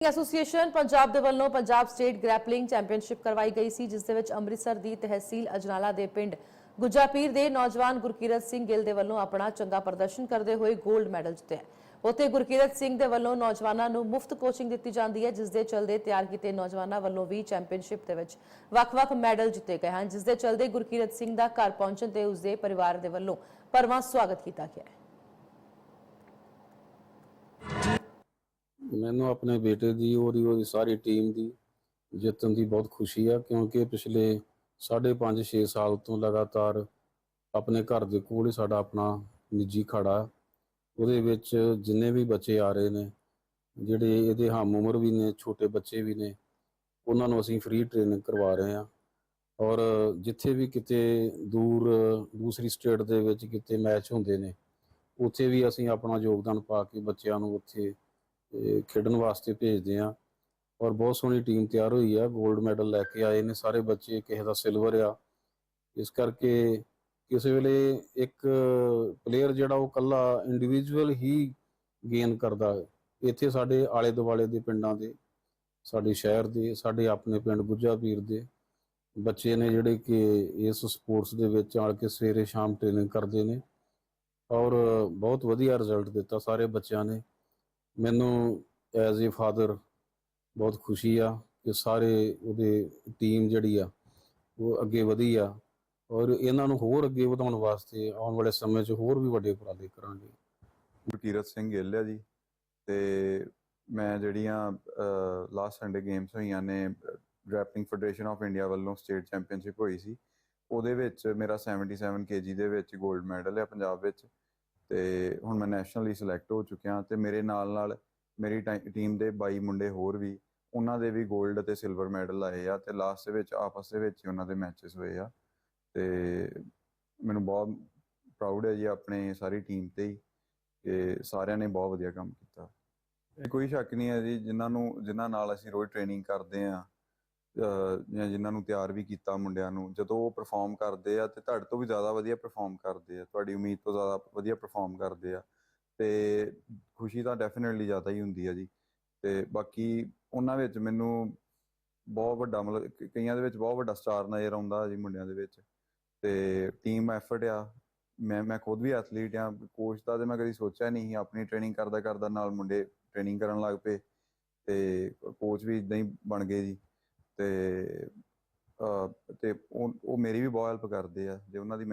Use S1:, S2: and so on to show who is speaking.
S1: Association Punjab ਦੇ ਵੱਲੋਂ Punjab state grappling championship ਕਰਵਾਈ ਗਈ ਸੀ, ਜਿਸ ਦੇ ਵਿੱਚ ਅੰਮ੍ਰਿਤਸਰ ਦੀ ਤਹਿਸੀਲ ਅਜਨਾਲਾ ਦੇ ਪਿੰਡ ਗੁੱਜਾਪੀਰ ਦੇ ਨੌਜਵਾਨ ਗੁਰਕੀਰਤ ਸਿੰਘ ਗਿੱਲ ਦੇ ਵੱਲੋਂ ਆਪਣਾ ਚੰਗਾ ਪ੍ਰਦਰਸ਼ਨ ਕਰਦੇ ਹੋਏ 골ਡ ਮੈਡਲ ਜਿੱਤਿਆ ਉੱਥੇ ਗੁਰਕੀਰਤ ਸਿੰਘ ਦੇ ਵੱਲੋਂ ਨੌਜਵਾਨਾਂ ਨੂੰ ਮੁਫਤ ਕੋਚਿੰਗ ਦਿੱਤੀ ਜਾਂਦੀ ਹੈ, ਜਿਸ ਦੇ ਚਲਦੇ ਤਿਆਰ ਕੀਤੇ ਨੌਜਵਾਨਾਂ ਵੱਲੋਂ ਵੀ ਚੈਂਪੀਅਨਸ਼ਿਪ ਦੇ ਵਿੱਚ ਵੱਖ-ਵੱਖ ਮੈਡਲ ਜਿੱਤੇ ਗਏ ਹਨ, ਜਿਸ ਦੇ ਚਲਦੇ ਗੁਰਕੀਰਤ ਸਿੰਘ ਦਾ ਘਰ ਪਹੁੰਚਣ ਤੇ ਉਸ ਦੇ ਪਰਿਵਾਰ ਦੇ ਵੱਲੋਂ ਭਰਵਾਂ ਸਵਾਗਤ ਕੀਤਾ ਗਿਆ ਹੈ।
S2: ਮੈਨੂੰ ਆਪਣੇ ਬੇਟੇ ਦੀ ਔਰ ਉਹਦੀ ਸਾਰੀ ਟੀਮ ਦੀ ਜਿੱਤਣ ਦੀ ਬਹੁਤ ਖੁਸ਼ੀ ਆ, ਕਿਉਂਕਿ ਪਿਛਲੇ 5.5 6 ਸਾਲ ਤੋਂ ਲਗਾਤਾਰ ਆਪਣੇ ਘਰ ਦੇ ਕੋਲ ਹੀ ਸਾਡਾ ਆਪਣਾ ਨਿੱਜੀ ਖੜਾ। ਉਹਦੇ ਵਿੱਚ ਜਿੰਨੇ ਵੀ ਬੱਚੇ ਆ ਰਹੇ ਨੇ, ਜਿਹੜੇ ਇਹਦੇ ਹਮ ਉਮਰ ਵੀ ਨੇ, ਛੋਟੇ ਬੱਚੇ ਵੀ ਨੇ, ਉਹਨਾਂ ਨੂੰ ਅਸੀਂ ਫ੍ਰੀ ਟ੍ਰੇਨਿੰਗ ਕਰਵਾ ਰਹੇ ਹਾਂ। ਔਰ ਜਿੱਥੇ ਵੀ ਕਿਤੇ ਦੂਰ, ਦੂਸਰੀ ਸਟੇਟ ਦੇ ਵਿੱਚ ਕਿਤੇ ਮੈਚ ਹੁੰਦੇ ਨੇ, ਉੱਥੇ ਵੀ ਅਸੀਂ ਆਪਣਾ ਯੋਗਦਾਨ ਪਾ ਕੇ ਬੱਚਿਆਂ ਨੂੰ ਉੱਥੇ ਤੇ ਖੇਡਣ ਵਾਸਤੇ ਭੇਜਦੇ ਆ ਔਰ ਬਹੁਤ ਸੋਹਣੀ ਟੀਮ ਤਿਆਰ ਹੋਈ ਆ। 골ਡ ਮੈਡਲ ਲੈ ਕੇ ਆਏ ਨੇ ਸਾਰੇ ਬੱਚੇ, ਕਿਸੇ ਦਾ ਸਿਲਵਰ ਆ। ਇਸ ਕਰਕੇ ਕਿਸੇ ਵੇਲੇ ਇੱਕ ਪਲੇਅਰ ਜਿਹੜਾ ਉਹ ਕੱਲਾ ਇੰਡੀਵਿਜੂਅਲ ਹੀ ਗੇਨ ਕਰਦਾ ਹੈ। ਇੱਥੇ ਸਾਡੇ ਆਲੇ ਦੁਆਲੇ ਦੇ ਪਿੰਡਾਂ ਦੇ, ਸਾਡੇ ਸ਼ਹਿਰ ਦੇ, ਸਾਡੇ ਆਪਣੇ ਪਿੰਡ ਗੁੱਜਾ ਪੀਰ ਦੇ ਬੱਚੇ ਨੇ ਜਿਹੜੇ ਕਿ ਇਸ ਸਪੋਰਟਸ ਦੇ ਵਿੱਚ ਆਣ ਕੇ ਸਵੇਰੇ ਸ਼ਾਮ ਟ੍ਰੇਨਿੰਗ ਕਰਦੇ ਨੇ। ਔਰ ਬਹੁਤ ਵਧੀਆ ਰਿਜ਼ਲਟ ਦਿੱਤਾ ਸਾਰੇ ਬੱਚਿਆਂ ਨੇ। ਮੈਨੂੰ ਐਜ਼ ਅ ਫਾਦਰ ਬਹੁਤ ਖੁਸ਼ੀ ਆ ਕਿ ਸਾਰੇ ਉਹਦੇ ਟੀਮ ਜਿਹੜੀ ਆ, ਉਹ ਅੱਗੇ ਵਧੀ ਆ ਔਰ ਇਹਨਾਂ ਨੂੰ ਹੋਰ ਅੱਗੇ ਵਧਾਉਣ ਵਾਸਤੇ ਆਉਣ ਵਾਲੇ ਸਮੇਂ 'ਚ ਹੋਰ ਵੀ ਵੱਡੇ ਉਪਰਾਲੇ ਕਰਾਂਗੇ।
S3: ਗੁਰਕੀਰਤ ਸਿੰਘ ਗਿੱਲ ਆ ਜੀ ਤੇ ਮੈਂ ਜਿਹੜੀਆਂ ਲਾਸਟ ਸੰਡੇ ਗੇਮਸ ਹੋਈਆਂ ਨੇ ਗ੍ਰੈਪਲਿੰਗ ਫੈਡਰੇਸ਼ਨ ਆਫ ਇੰਡੀਆ ਵੱਲੋਂ ਸਟੇਟ ਚੈਂਪੀਅਨਸ਼ਿਪ ਹੋਈ ਸੀ, ਉਹਦੇ ਵਿੱਚ ਮੇਰਾ 77 ਕੇਜੀ ਦੇ ਵਿੱਚ 골ਡ ਮੈਡਲ ਹੈ ਪੰਜਾਬ ਵਿੱਚ। ਤੇ ਹੁਣ ਮੈਂ ਨੈਸ਼ਨਲੀ ਸਿਲੈਕਟ ਹੋ ਚੁੱਕਿਆ ਤੇ ਮੇਰੇ ਨਾਲ ਨਾਲ ਮੇਰੀ ਟੀਮ ਦੇ 22 ਮੁੰਡੇ ਹੋਰ ਵੀ, ਉਹਨਾਂ ਦੇ ਵੀ 골ਡ ਤੇ ਸਿਲਵਰ ਮੈਡਲ ਆਏ ਆ ਤੇ ਲਾਸਟ ਦੇ ਵਿੱਚ, ਆਪਸ ਦੇ ਵਿੱਚ ਹੀ ਉਹਨਾਂ ਦੇ ਮੈਚਸ ਹੋਏ ਆ ਤੇ ਮੈਨੂੰ ਬਹੁਤ ਪ੍ਰਾਊਡ ਹੈ ਜੀ ਆਪਣੇ ਸਾਰੀ ਟੀਮ ਤੇ ਹੀ ਕਿ ਸਾਰਿਆਂ ਨੇ ਬਹੁਤ ਵਧੀਆ ਕੰਮ ਕੀਤਾ। ਇਹ ਕੋਈ ਸ਼ੱਕ ਨਹੀਂ ਹੈ ਜੀ, ਜਿਨ੍ਹਾਂ ਨੂੰ, ਜਿਨ੍ਹਾਂ ਨਾਲ ਅਸੀਂ ਰੋਜ਼ ਟ੍ਰੇਨਿੰਗ ਕਰਦੇ ਆ ਜਾਂ ਜਿਨ੍ਹਾਂ ਨੂੰ ਤਿਆਰ ਵੀ ਕੀਤਾ ਮੁੰਡਿਆਂ ਨੂੰ, ਜਦੋਂ ਉਹ ਪਰਫਾਰਮ ਕਰਦੇ ਆ ਤੇ ਤੁਹਾਡੇ ਤੋਂ ਵੀ ਜ਼ਿਆਦਾ ਵਧੀਆ ਪਰਫਾਰਮ ਕਰਦੇ ਆ, ਤੁਹਾਡੀ ਉਮੀਦ ਤੋਂ ਜ਼ਿਆਦਾ ਵਧੀਆ ਪਰਫਾਰਮ ਕਰਦੇ ਆ, ਤੇ ਖੁਸ਼ੀ ਤਾਂ ਡੈਫੀਨਿਟਲੀ ਜ਼ਿਆਦਾ ਹੀ ਹੁੰਦੀ ਆ ਜੀ। ਤੇ ਬਾਕੀ ਉਹਨਾਂ ਵਿੱਚ ਮੈਨੂੰ ਬਹੁਤ ਵੱਡਾ ਮਤਲਬ ਕਈਆਂ ਦੇ ਵਿੱਚ ਬਹੁਤ ਵੱਡਾ ਸਟਾਰ ਨਜ਼ਰ ਆਉਂਦਾ ਜੀ ਮੁੰਡਿਆਂ ਦੇ ਵਿੱਚ। ਤੇ ਟੀਮ ਐਫਰਟ ਆ, ਮੈਂ ਮੈਂ ਖੁਦ ਵੀ ਐਥਲੀਟ ਆ ਕੋਚ ਦਾ ਤੇ ਮੈਂ ਕਦੀ ਸੋਚਿਆ ਨਹੀਂ ਸੀ, ਆਪਣੀ ਟ੍ਰੇਨਿੰਗ ਕਰਦਾ ਕਰਦਾ ਨਾਲ ਮੁੰਡੇ ਟ੍ਰੇਨਿੰਗ ਕਰਨ ਲੱਗ ਪਏ, ਤੇ ਕੋਚ ਵੀ ਇਦਾਂ ਹੀ ਬਣ ਗਏ ਜੀ। ਤੇ ਅਹ ਤੇ ਉਹ ਉਹ ਮੇਰੀ ਵੀ ਬਹੁਤ ਹੈਲਪ ਕਰਦੇ ਆ ਜੇ ਉਹਨਾਂ ਦੀ